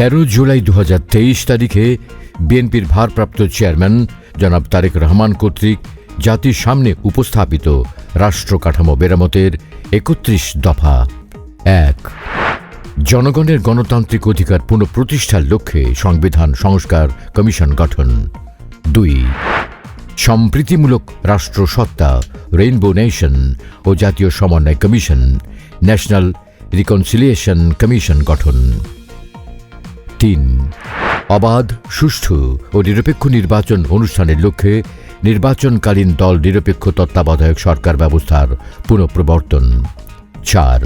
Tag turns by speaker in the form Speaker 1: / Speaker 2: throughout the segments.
Speaker 1: তেরো জুলাই দু হাজার তেইশ তারিখে বিএনপির ভারপ্রাপ্ত চেয়ারম্যান জনাব তারেক রহমান কর্তৃক জাতির সামনে উপস্থাপিত রাষ্ট্র কাঠামো মেরামতের একত্রিশ দফা। এক। জনগণের গণতান্ত্রিক অধিকার পুনঃপ্রতিষ্ঠার লক্ষ্যে সংবিধান সংস্কার কমিশন গঠন। দুই। সম্প্রীতিমূলক রাষ্ট্রসত্তা, রেইনবো নেশন ও জাতীয় সমন্বয় কমিশন, ন্যাশনাল রিকনসিলিয়েশন কমিশন গঠন। তিন। অবাধ, সুষ্ঠু ও নিরপেক্ষ নির্বাচন অনুষ্ঠানের লক্ষ্যে নির্বাচনকালীন দল নিরপেক্ষ তত্ত্বাবধায়ক সরকার ব্যবস্থার পুনঃপ্রবর্তন। চার।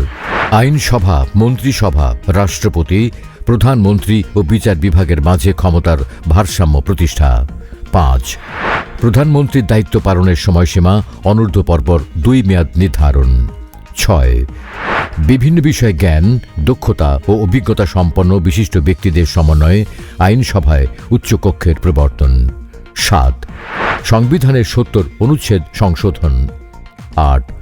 Speaker 1: আইনসভা, মন্ত্রিসভা, রাষ্ট্রপতি, প্রধানমন্ত্রী ও বিচার বিভাগের মাঝে ক্ষমতার ভারসাম্য প্রতিষ্ঠা। পাঁচ। প্রধানমন্ত্রীর দায়িত্ব পালনের সময়সীমা অনূর্ধ্ব পরপর দুই মেয়াদ নির্ধারণ। ছয়। বিভিন্ন বিষয়ে জ্ঞান, দক্ষতা ও অভিজ্ঞতা সম্পন্ন বিশিষ্ট ব্যক্তিদের সমন্বয়ে আইনসভায় উচ্চকক্ষের প্রবর্তন। সাত, সংবিধানের সত্তর অনুচ্ছেদ সংশোধন। আট,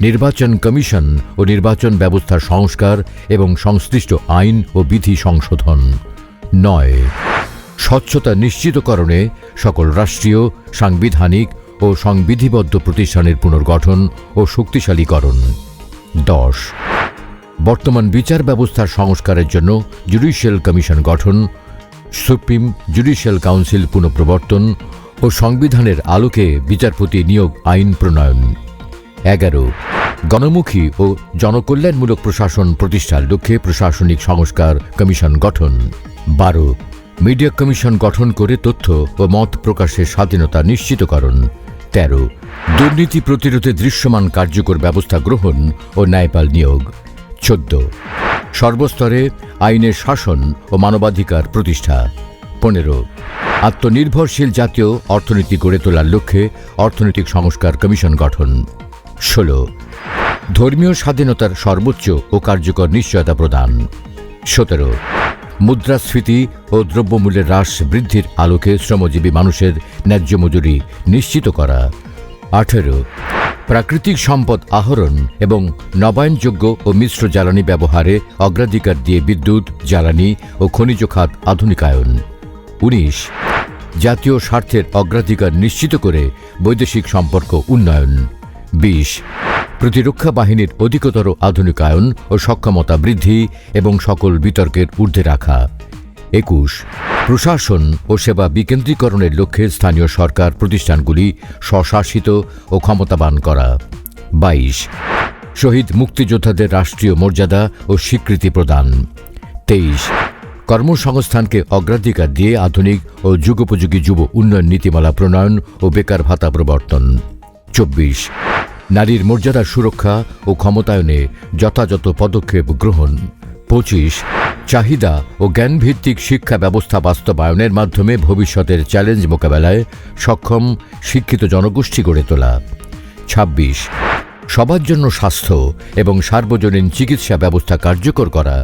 Speaker 1: নির্বাচন কমিশন ও নির্বাচন ব্যবস্থার সংস্কার এবং সংশ্লিষ্ট আইন ও বিধি সংশোধন। নয়, স্বচ্ছতা নিশ্চিতকরণে সকল রাষ্ট্রীয়, সাংবিধানিক ও সংবিধিবদ্ধ প্রতিষ্ঠানের পুনর্গঠন ও শক্তিশালীকরণ। দশ বর্তমান বিচার ব্যবস্থার সংস্কারের জন্য জুডিশিয়াল কমিশন গঠন, সুপ্রিম জুডিশিয়াল কাউন্সিল পুনঃপ্রবর্তন ও সংবিধানের আলোকে বিচারপতি নিয়োগ আইন প্রণয়ন। এগারো, গণমুখী ও জনকল্যাণমূলক প্রশাসন প্রতিষ্ঠার লক্ষ্যে প্রশাসনিক সংস্কার কমিশন গঠন। বারো, মিডিয়া কমিশন গঠন করে তথ্য ও মত প্রকাশের স্বাধীনতা নিশ্চিতকরণ। তেরো, দুর্নীতি প্রতিরোধে দৃশ্যমান কার্যকর ব্যবস্থা গ্রহণ ও ন্যায়পাল নিয়োগ। চোদ্দ। সর্বস্তরে আইনের শাসন ও মানবাধিকার প্রতিষ্ঠা। পনেরো। আত্মনির্ভরশীল জাতীয় অর্থনীতি গড়ে তোলার লক্ষ্যে অর্থনৈতিক সংস্কার কমিশন গঠন। ষোলো। ধর্মীয় স্বাধীনতার সর্বোচ্চ ও কার্যকর নিশ্চয়তা প্রদান। সতেরো। মুদ্রাস্ফীতি ও দ্রব্যমূল্যের হ্রাস বৃদ্ধির আলোকে শ্রমজীবী মানুষের ন্যায্য মজুরি নিশ্চিত করা। আঠেরো। প্রাকৃতিক সম্পদ আহরণ এবং নবায়নযোগ্য ও মিশ্র জ্বালানি ব্যবহারে অগ্রাধিকার দিয়ে বিদ্যুৎ, জ্বালানি ও খনিজ খাত আধুনিকায়ন। উনিশ, জাতীয় স্বার্থের অগ্রাধিকার নিশ্চিত করে বৈদেশিক সম্পর্ক উন্নয়ন। বিশ, প্রতিরক্ষা বাহিনীর অধিকতর আধুনিকায়ন ও সক্ষমতা বৃদ্ধি এবং সকল বিতর্কের ঊর্ধ্বে রাখা। একুশ প্রশাসন ও সেবা বিকেন্দ্রীকরণের লক্ষ্যে স্থানীয় সরকার প্রতিষ্ঠানগুলি স্বশাসিত ও ক্ষমতাবান করা। বাইশ, শহীদ মুক্তিযোদ্ধাদের রাষ্ট্রীয় মর্যাদা ও স্বীকৃতি প্রদান। তেইশ, কর্মসংস্থানকে অগ্রাধিকার দিয়ে আধুনিক ও যুগোপযোগী যুব উন্নয়ন নীতিমালা প্রণয়ন ও বেকার ভাতা প্রবর্তন। চব্বিশ, নারীর মর্যাদা সুরক্ষা ও ক্ষমতায়নে যথাযথ পদক্ষেপ গ্রহণ। পঁচিশ চাহিদা ও জ্ঞানভিত্তিক শিক্ষা ব্যবস্থা বাস্তবায়নের মাধ্যমে ভবিষ্যতের চ্যালেঞ্জ মোকাবেলায় সক্ষম শিক্ষিত জনগোষ্ঠী গড়ে তোলা। ছাব্বিশ, সবার জন্য স্বাস্থ্য এবং সার্বজনীন চিকিৎসা ব্যবস্থা কার্যকর করা,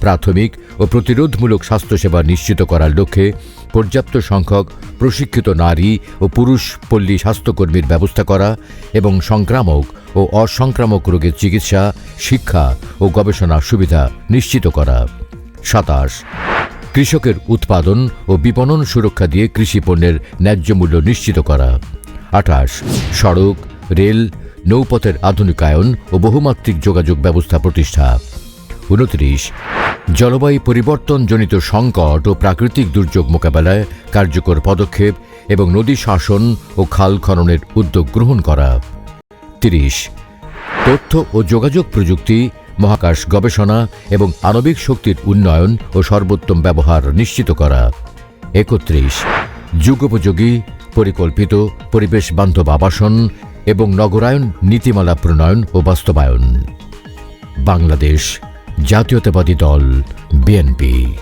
Speaker 1: প্রাথমিক ও প্রতিরোধমূলক স্বাস্থ্যসেবা নিশ্চিত করার লক্ষ্যে পর্যাপ্ত সংখ্যক প্রশিক্ষিত নারী ও পুরুষ পল্লী স্বাস্থ্যকর্মীর ব্যবস্থা করা এবং সংক্রামক ও অসংক্রামক রোগের চিকিৎসা, শিক্ষা ও গবেষণা সুবিধা নিশ্চিত করা। সাতাশ। কৃষকের উৎপাদন ও বিপণন সুরক্ষা দিয়ে কৃষি পণ্যের ন্যায্য মূল্য নিশ্চিত করা। আঠাশ। সড়ক, রেল, নৌপথের আধুনিকায়ন ও বহুমাত্রিক যোগাযোগ ব্যবস্থা প্রতিষ্ঠা। উনত্রিশ। জলবায়ু পরিবর্তনজনিত সংকট ও প্রাকৃতিক দুর্যোগ মোকাবেলায় কার্যকর পদক্ষেপ এবং নদী শাসন ও খাল খননের উদ্যোগ গ্রহণ করা। তিরিশ। তথ্য ও যোগাযোগ প্রযুক্তি মহাকাশ গবেষণা এবং আণবিক শক্তির উন্নয়ন ও সর্বোত্তম ব্যবহার নিশ্চিত করা। একত্রিশ, যুগোপযোগী, পরিকল্পিত, পরিবেশ বান্ধব আবাসন এবং নগরায়ন নীতিমালা প্রণয়ন ও বাস্তবায়ন। বাংলাদেশ জাতীয়তাবাদী দল, বিএনপি।